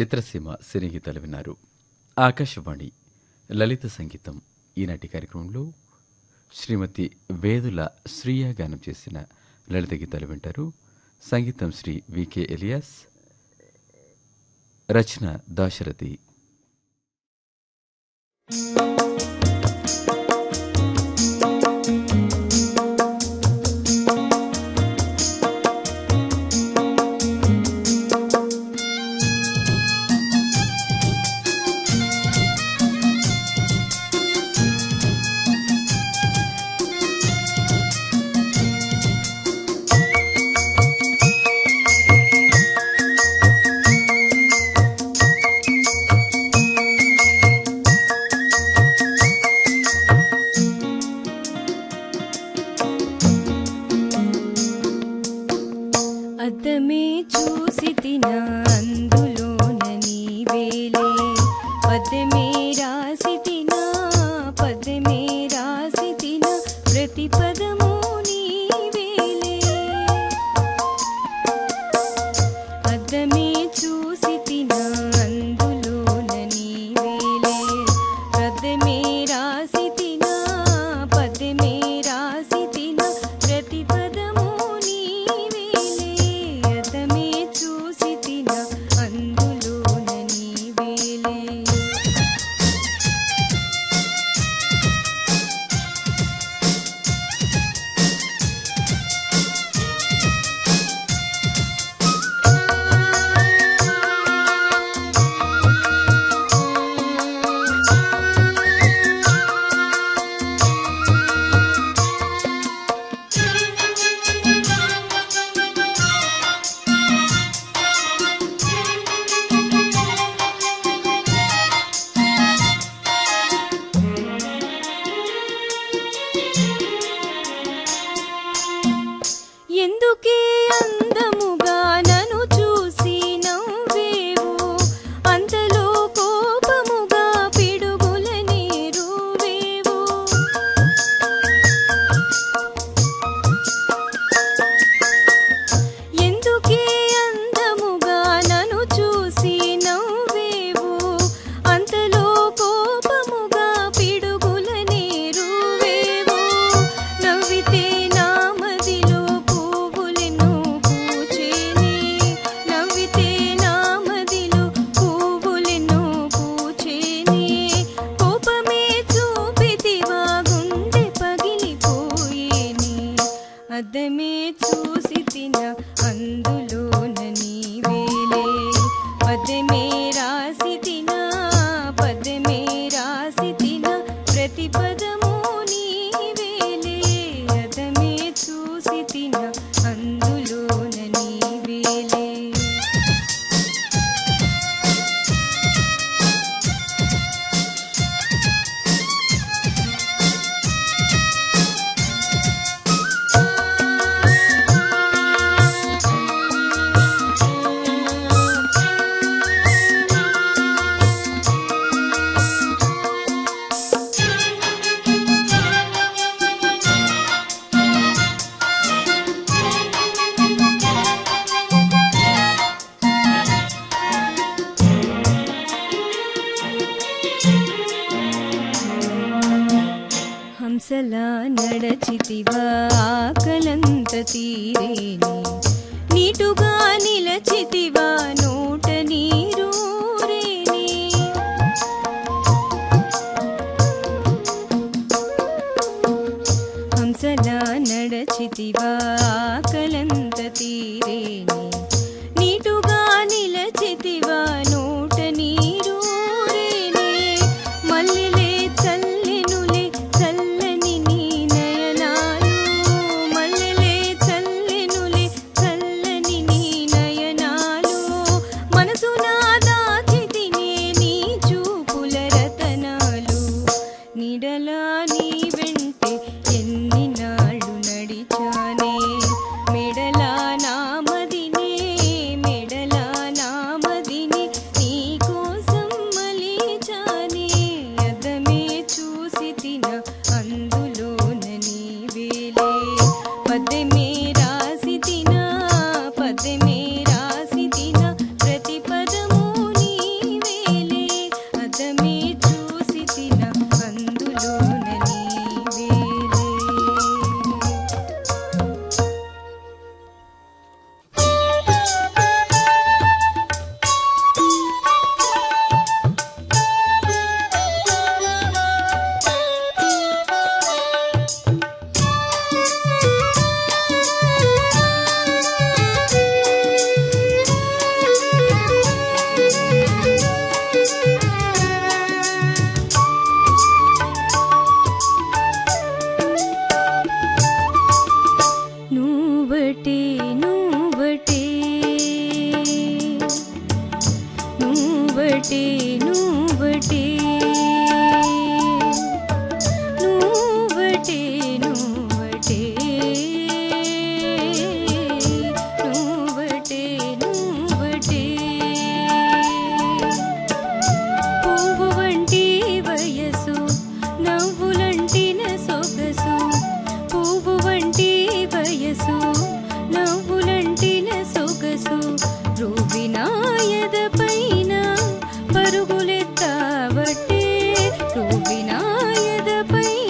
చిత్రసీమ సినీ విన్నారు. ఆకాశవాణి లలిత సంగీతం ఈనాటి కార్యక్రమంలో శ్రీమతి వేదుల శ్రీయ గానం చేసిన లలిత గీతాలు వింటారు. సంగీతం Shri V K alias. Rachana Dasarathi. thank you to sit చూసి తిన అందులోన నీవేలే పదమే ఆకలంత తీరేని. నీటుగా నిలచితివా నోట నీరూరేని హంసలా నడచితివా यदपै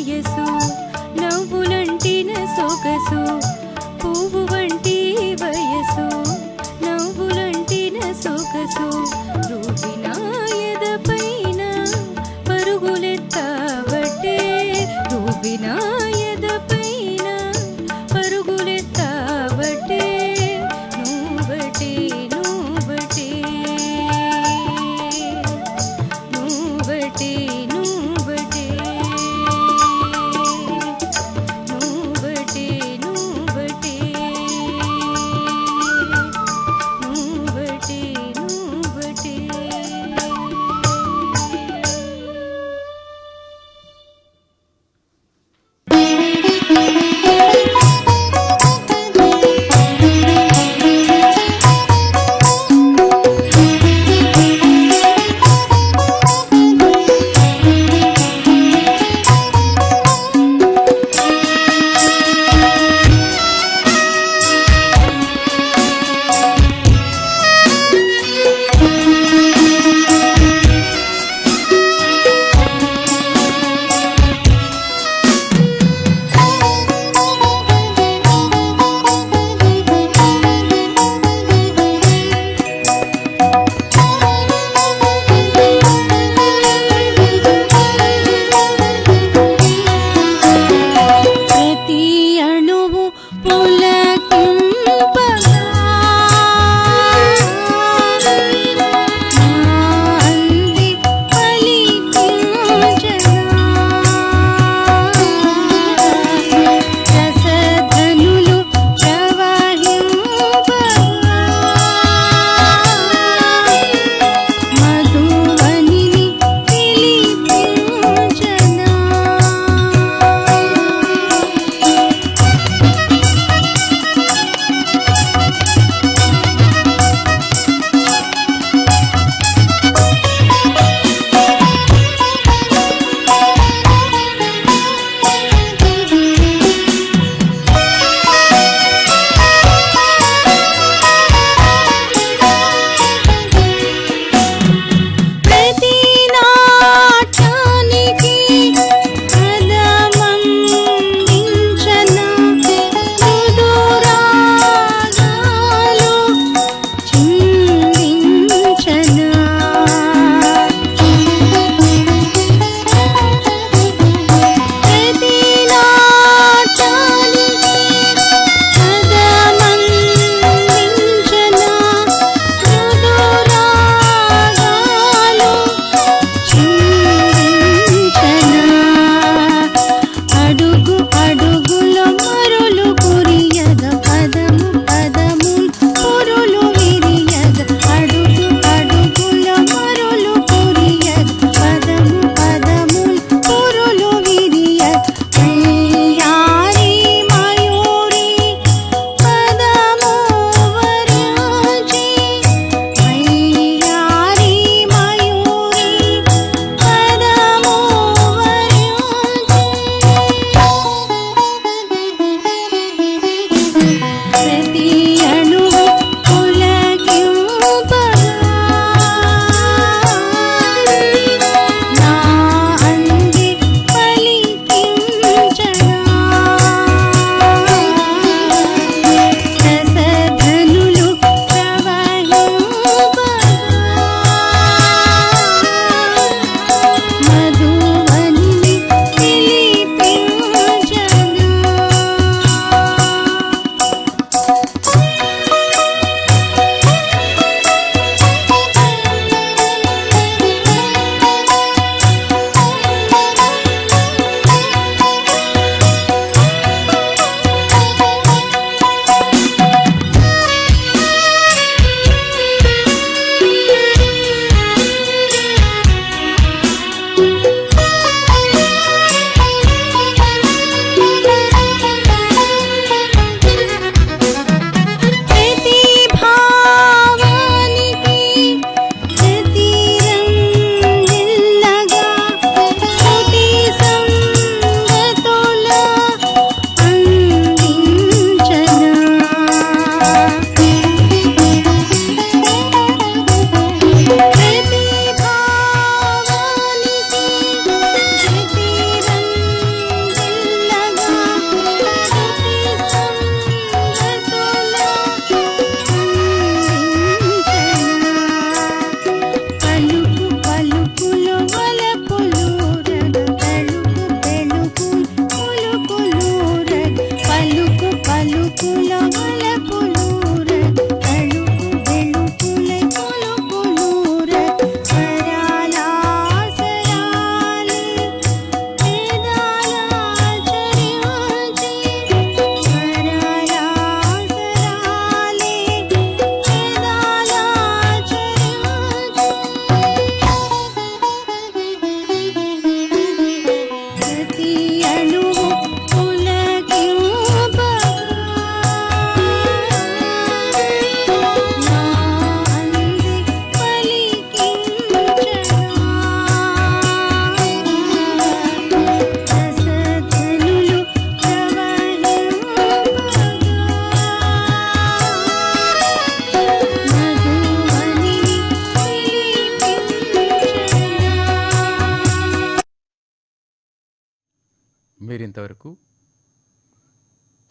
వయసు నవ్వులంటిన సొగసు.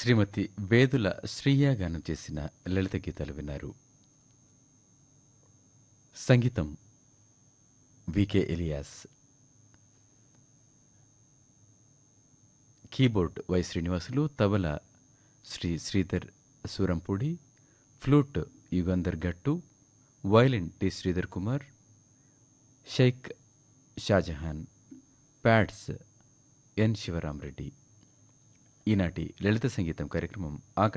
శ్రీమతి వేదుల శ్రీయా గానం చేసిన లలిత గీతాలు విన్నారు. సంగీతం V K Elias. Keyboard Y Srinivasulu tabla Shri Sridhar Surampudi flute Yugandhar Gattu violin T Sridhar Kumar Shaik Shahjahan pads N Sivaramareddy ఈనాటి లలిత సంగీతం కార్యక్రమం ఆకాశ